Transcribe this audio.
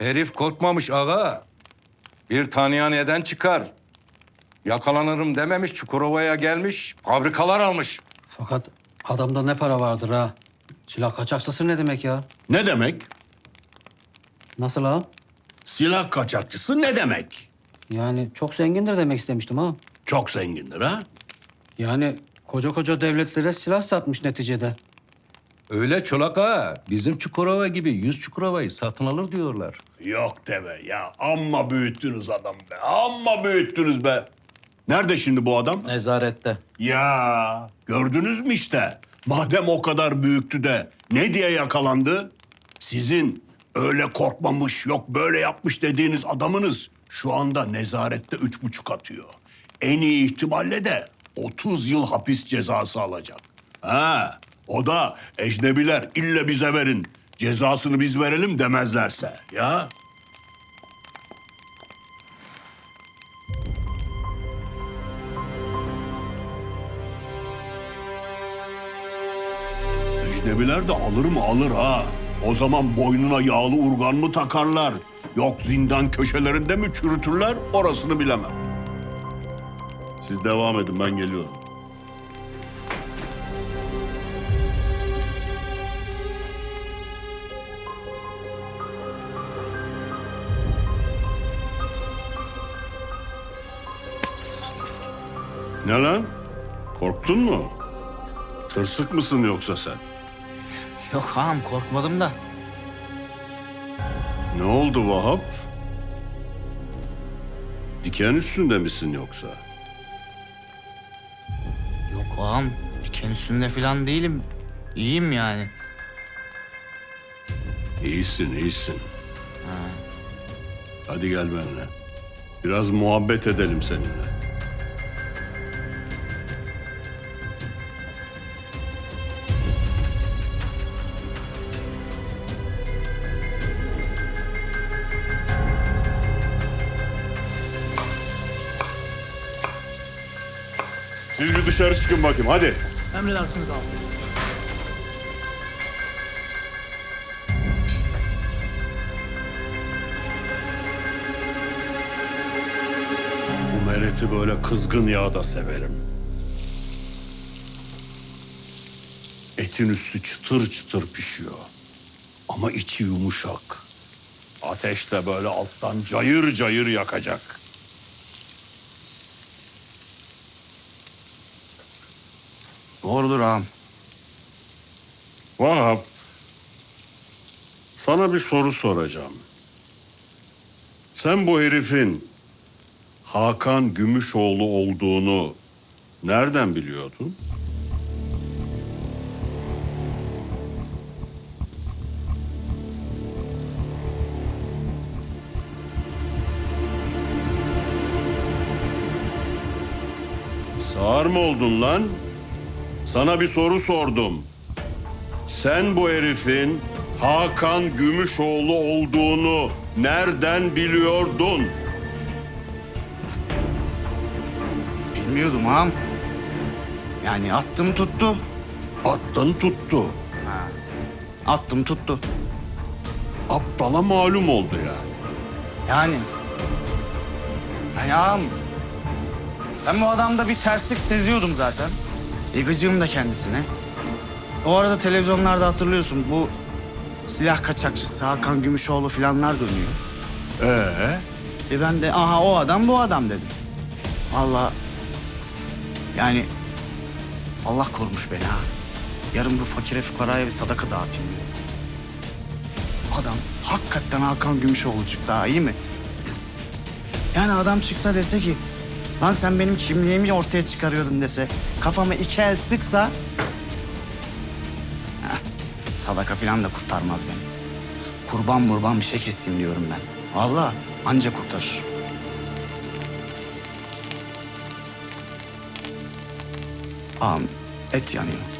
Herif korkmamış ağa. Bir tanıyaneden çıkar. Yakalanırım dememiş, Çukurova'ya gelmiş, fabrikalar almış. Fakat adamda ne para vardır ha? Silah kaçakçısı ne demek ya? Ne demek? Nasıl ha? Silah kaçakçısı ne demek? Yani çok zengindir demek istemiştim ha. Çok zengindir ha? Yani koca koca devletlere silah satmış neticede. Öyle çolak ağa. Bizim Çukurova gibi yüz Çukurova'yı satın alır diyorlar. Yok deme ya. Amma büyüttünüz adam be. Amma büyüttünüz be. Nerede şimdi bu adam? Nezarette. Ya gördünüz mü işte. Madem o kadar büyüktü de ne diye yakalandı? Sizin öyle korkmamış yok böyle yapmış dediğiniz adamınız şu anda nezarette üç buçuk atıyor. En iyi ihtimalle de 30 yıl hapis cezası alacak. Ha, o da ecnebiler ille bize verin cezasını biz verelim demezlerse ya. Ecnebiler de alır mı alır ha. O zaman boynuna yağlı urgan mı takarlar? Yok zindan köşelerinde mi çürütürler orasını bilemem. Siz devam edin ben geliyorum. Ne lan? Korktun mu? Tırsık mısın yoksa sen? Yok ağam korkmadım da. Ne oldu Vahap? Diken üstünde misin yoksa? Yok ağam diken üstünde falan değilim. İyiyim yani. İyisin, iyisin. Hadi gel benimle. Biraz muhabbet edelim seninle. Siz bir dışarı çıkın bakayım hadi. Emredersiniz abi. Bu mereti böyle kızgın yağda severim. Etin üstü çıtır çıtır pişiyor. Ama içi yumuşak. Ateşte böyle alttan cayır cayır yakacak. Doğrudur ağam. Vahap, sana bir soru soracağım. Sen bu herifin Hakan Gümüşoğlu olduğunu nereden biliyordun? Sağır mı oldun lan? Sana bir soru sordum. Sen bu herifin Hakan Gümüşoğlu olduğunu nereden biliyordun? Bilmiyordum ağam. Yani attım tuttu. Attın tuttu. Attım tuttu. Aptala malum oldu yani. Yani. Yani ağam. Ben bu adamda bir terslik seziyordum zaten. Gıcığım da kendisine. O arada televizyonlarda hatırlıyorsun bu silah kaçakçısı Hakan Gümüşoğlu filanlar dönüyor. Ee, E ben de aha o adam bu adam dedim. Allah yani Allah korumuş beni ha. Yarın bu fakire fukaraya bir sadaka dağıtayım dedim. Adam hakikaten Hakan Gümüşoğlu çıktı ha iyi mi? Yani adam çıksa dese ki lan sen benim kimliğimi ortaya çıkarıyordun dese kafama iki el sıksa sadaka filan da kurtarmaz beni. Kurban murban bir şey keseyim diyorum ben. Vallahi anca kurtarır. Ağam et yanıyor.